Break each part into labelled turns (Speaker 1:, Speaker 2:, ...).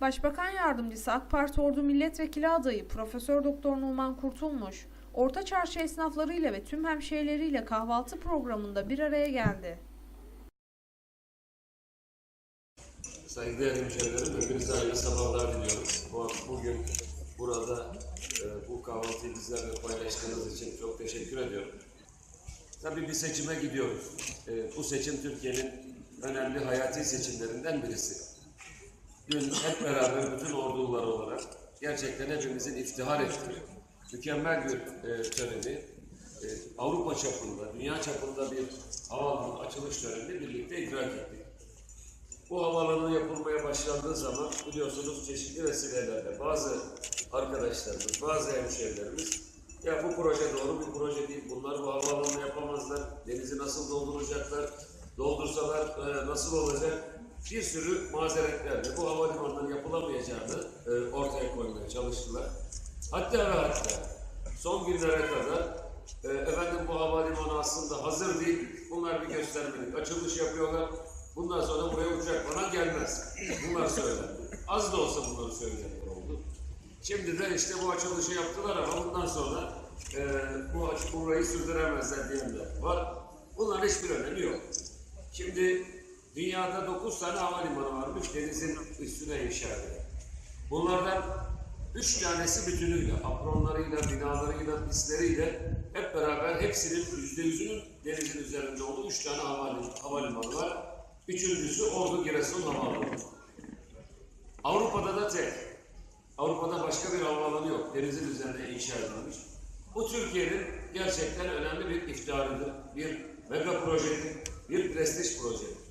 Speaker 1: Başbakan Yardımcısı AK Parti Ordu Milletvekili adayı Profesör Doktor Numan Kurtulmuş, Orta Çarşı esnaflarıyla ve tüm hemşehrileriyle kahvaltı programında bir araya geldi.
Speaker 2: Saygıdeğer hemşehrilerim, hepinize hayırlı sabahlar diliyorum. Bu, bugün burada e, bu kahvaltıyı bizlerle paylaştığınız için çok teşekkür ediyorum. Tabii bir seçime gidiyoruz. E, bu seçim Türkiye'nin önemli hayati seçimlerinden birisi. Dün hep beraber bütün ordular olarak gerçekten hepimizin iftihar ettiği mükemmel bir e, töreni e, Avrupa çapında, dünya çapında bir havaalanı açılış törenini birlikte idrak ettik. Bu havaalanı yapılmaya başlandığı zaman biliyorsunuz çeşitli vesilelerle bazı arkadaşlarımız, bazı hemşehrilerimiz ya bu proje doğru bir proje değil, bunlar bu havaalanını yapamazlar, denizi nasıl dolduracaklar, doldursalar e, nasıl olacak bir sürü mazeretlerle bu havalimanının yapılamayacağını e, ortaya koymaya çalıştılar. Hatta ve hatta son günlere kadar e, efendim bu havalimanı aslında hazır değil, bunlar bir göstermelik açılış yapıyorlar. Bundan sonra buraya uçak falan gelmez. Bunlar söylendi. Az da olsa bunları söyleyenler oldu. Şimdi de işte bu açılışı yaptılar ama bundan sonra e, bu aç burayı sürdüremezler diyenler var. Bunların hiçbir önemi yok. Şimdi dünyada 9 tane havalimanı varmış denizin üstüne inşa. Bunlardan üç tanesi bütünüyle, apronlarıyla, binalarıyla, pistleriyle hep beraber hepsinin yüzde yüzünün denizin üzerinde olduğu üç tane havalimanı, havalimanı var. Üçüncüsü Ordu Giresun Havalimanı. Avrupa'da da tek. Avrupa'da başka bir havaalanı yok. Denizin üzerinde inşa edilmiş. Bu Türkiye'nin gerçekten önemli bir iftiharıdır. Bir mega projedir, bir prestij projedir.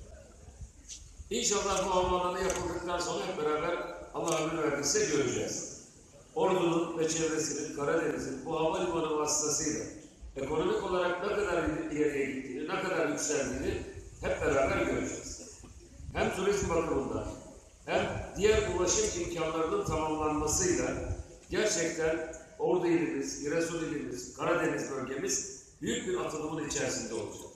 Speaker 2: İnşallah bu havaalanı yapıldıktan sonra hep beraber Allah ömür verdiyse göreceğiz. Ordu'nun ve çevresinin, Karadeniz'in bu havalimanı vasıtasıyla ekonomik olarak ne kadar ileriye gittiğini, ne kadar yükseldiğini hep beraber göreceğiz. Hem turizm bakımından hem diğer ulaşım imkanlarının tamamlanmasıyla gerçekten Ordu ilimiz, Giresun ilimiz, Karadeniz bölgemiz büyük bir atılımın içerisinde olacak.